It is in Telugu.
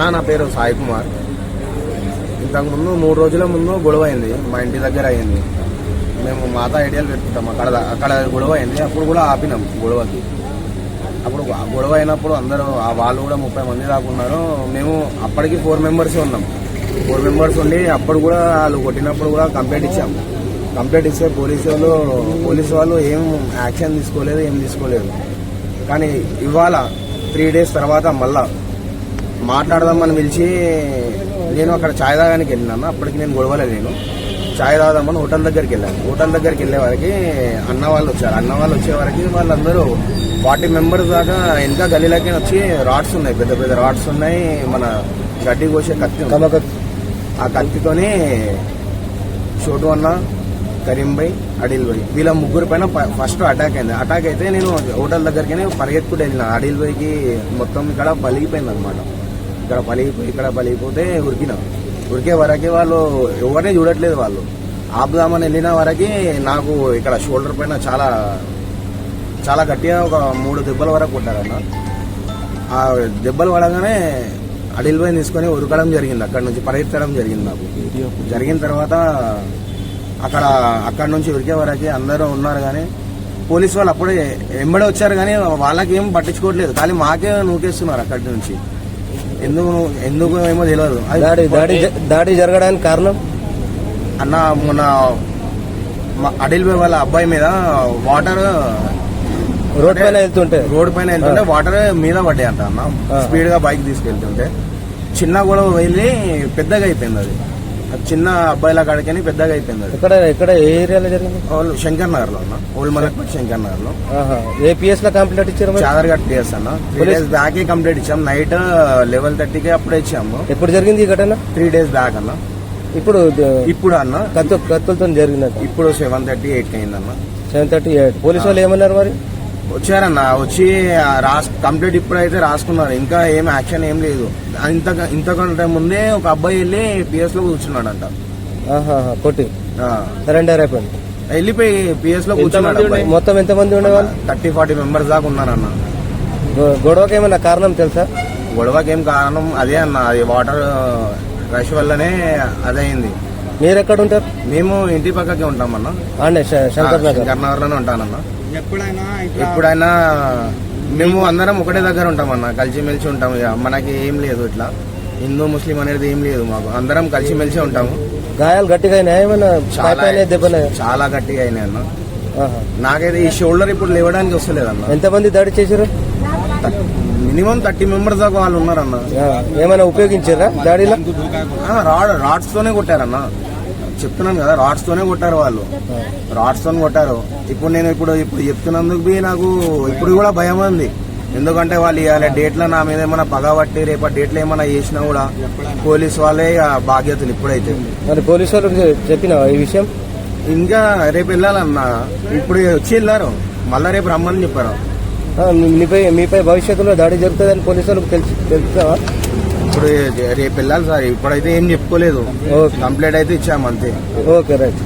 అన్న నా పేరు సాయి కుమార్. ఇంతకుముందు మూడు రోజుల ముందు గొడవ అయింది. మా ఇంటి దగ్గర అయింది. మేము మాతా ఐడియాలు పెట్టుకుంటాం. అక్కడ అక్కడ గొడవ అయింది. అప్పుడు కూడా ఆపినాం గొడవకి. అప్పుడు గొడవ అయినప్పుడు అందరూ ఆ వాళ్ళు కూడా ముప్పై మంది రాకున్నారు మేము అప్పటికి ఫోర్ మెంబర్స్ ఉన్నాం. ఫోర్ మెంబర్స్ ఉండి అప్పుడు కూడా వాళ్ళు కొట్టినప్పుడు కూడా కంప్లైంట్ ఇచ్చాం. కంప్లైంట్ ఇస్తే పోలీసు వాళ్ళు పోలీసు వాళ్ళు ఏం యాక్షన్ తీసుకోలేదు ఏం తీసుకోలేదు. కానీ ఇవాళ త్రీ డేస్ తర్వాత మళ్ళా మాట్లాడదామని పిలిచి నేను అక్కడ ఛాయ్ తాగానికి వెళ్ళినాను. అప్పటికి నేను గొడవలేదు నేను ఛాయ్ తాగదామని హోటల్ దగ్గరికి వెళ్ళాను. హోటల్ దగ్గరికి వెళ్ళే వరకు అన్న వాళ్ళు వచ్చారు. అన్న వాళ్ళు వచ్చే వరకు వాళ్ళందరూ ఫార్టీ మెంబర్స్ దాకా ఇంకా గలీలకి వచ్చి రాడ్స్ ఉన్నాయి. పెద్ద పెద్ద రాడ్స్ ఉన్నాయి. మన గడ్డి కోసే కత్తి ఆ కత్తితోని చోటు అన్న కరీం భాయ్ అడిల్ భాయ్ వీళ్ళ ముగ్గురు పైన ఫస్ట్ అటాక్ అయింది. అటాక్ అయితే నేను హోటల్ దగ్గరికి పరిగెత్తుకుంటూ వెళ్ళిన. అడిల్ భాయ్కి మొత్తం ఇక్కడ పలిగిపోయింది అనమాట ఇక్కడ పలిగిపోయి ఇక్కడ పలిగిపోతే ఉరికిన. ఉరికే వరకే వాళ్ళు ఎవరిని చూడట్లేదు వాళ్ళు. ఆపుదామని వెళ్ళిన వరకి నాకు ఇక్కడ షోల్డర్ పైన చాలా చాలా గట్టిగా ఒక మూడు దెబ్బల వరకు కొట్టారన్న. ఆ దెబ్బలు పడగానే అడిల్పై తీసుకొని ఉరకడం జరిగింది. అక్కడ నుంచి పరిగెత్తడం జరిగింది నాకు. జరిగిన తర్వాత అక్కడ అక్కడ నుంచి ఉరికే వరకు అందరూ ఉన్నారు కానీ పోలీస్ వాళ్ళు అప్పుడే ఎంబడే వచ్చారు కానీ వాళ్ళకి ఏం పట్టించుకోవట్లేదు. కానీ మాకే నూకేస్తున్నారు అక్కడి నుంచి. ఎందుకు ఎందుకు ఏమో తెలియదు దాడి దాడి దాడి జరగడానికి కారణం? అన్న మొన్న మా అడిల్ వాళ్ళ అబ్బాయి మీద వాటర్ రోడ్ పైన వెళ్తుంటే. రోడ్ పైన వెళ్తుంటే వాటర్ మీద పడ్డాయి అంట అన్న. స్పీడ్గా బైక్ తీసుకెళ్తుంటే. చిన్న గొడవ వెళ్ళి పెద్దగా అయిపోయింది అది. చిన్న అబ్బాయిల కాడికని పెద్దగా అయిపోయింది అది. ఎక్కడ ఎక్కడ ఏ ఏరియాలో జరిగింది? వాళ్ళు శంకర్ నగర్లో అన్న. ఓల్డ్ మలక్పేట్ శంకర్ నగర్లో ఆహా. ఏ పిఎస్లో కంప్లైంట్ ఇచ్చారు మరి? చాదర్ఘట్ పిఎస్ అన్న. త్రీ డేస్ బ్యాక్ కంప్లీట్ ఇచ్చాం. నైట్ లెవెల్ థర్టీకి అప్పుడే ఇచ్చాము. ఎప్పుడు జరిగింది ఈ ఘటన? త్రీ డేస్ బ్యాక్ అన్న. ఇప్పుడు ద- ఇప్పుడు అన్న. కత్తు కత్తులతో జరిగినట్టు ఇప్పుడు సెవెన్ థర్టీ ఎయిట్ అయిందన్న. సెవెన్ థర్టీ ఎయిట్ పోలీసు వాళ్ళు ఏమన్నారు మరి? వచ్చారన్న వచ్చి రాస్ కంప్లీట్ ఇప్పుడైతే రాసుకున్నారు. ఇంకా ఏం యాక్షన్ ఏం లేదు. ఇంత ఇంతకంటే ముందే ఒక అబ్బాయి వెళ్ళి పిఎస్లో కూర్చున్నాడంట కొట్టి. సరెండర్ అయిపోయింది. వెళ్ళిపోయి పిఎస్లో కూర్చున్నాడు మొత్తం ఎంత మంది ఉండేవాళ్ళు థర్టీ ఫార్టీ మెంబర్స్ దాకా ఉన్నారన్న. గొడవకి ఏమన్నా కారణం తెలుసా? గొడవకి ఏం కారణం? అదే అన్న అది వాటర్ రష్ వల్లనే అదైంది మీరు ఎక్కడ ఉంటారు? మేము ఇంటి పక్కకే ఉంటామన్న. శంకర్ నగర్లోనే ఉంటానన్న. ఎప్పుడైనా మేము అందరం ఒకటే దగ్గర ఉంటామన్న కలిసిమెలిసి ఉంటాం ఇక. మనకి ఏం లేదు ఇట్లా. హిందూ ముస్లిం అనేది ఏం లేదు మాకు. అందరం కలిసిమెలిసి ఉంటాము. గాయాలు గట్టిగా అయినాయా? ఏమైనా చాలా దెబ్బలు చాలా గట్టిగా అయినాయి అన్న. నాకైతే ఈ షోల్డర్ ఇప్పుడు లేవడానికి వస్తలేదన్న ఎంతమంది దాడి చేశారు? మినిమం థర్టీ మెంబర్స్ దాకా వాళ్ళు ఉన్నారన్న. ఏమైనా ఉపయోగించారా దాడిలో? ఆ, రాడ్ రాడ్స్ తోనే కొట్టారన్న. చెప్తున్నాను కదా రాడ్స్ తోనే కొట్టారు వాళ్ళు. రాడ్స్ తోనే కొట్టారు. ఇప్పుడు నేను ఇప్పుడు ఇప్పుడు చెప్తున్నందుకు నాకు ఇప్పుడు కూడా భయం ఉంది. ఎందుకంటే వాళ్ళు ఇవాళ డేట్లో నా మీద ఏమైనా పగబట్టి రేపటి డేట్లో ఏమైనా చేసినా కూడా పోలీస్ వాళ్ళే బాధ్యతలు ఇప్పుడైతే. మరి పోలీసు వాళ్ళకి చెప్పిన ఈ విషయం? ఇంకా రేపు వెళ్ళాలన్న. ఇప్పుడు వచ్చి వెళ్ళారు. మళ్ళా రేపు రమ్మని చెప్పారు. మీపై మీపై భవిష్యత్తులో దాడి జరుగుతుందని పోలీసు వాళ్ళకి తెలుసు తెలుసా ఇప్పుడు రేపు వెళ్ళాలి సార్. ఇప్పుడైతే ఏం చెప్పుకోలేదు. కంప్లైంట్ అయితే ఇచ్చాము అంతే. Okay right.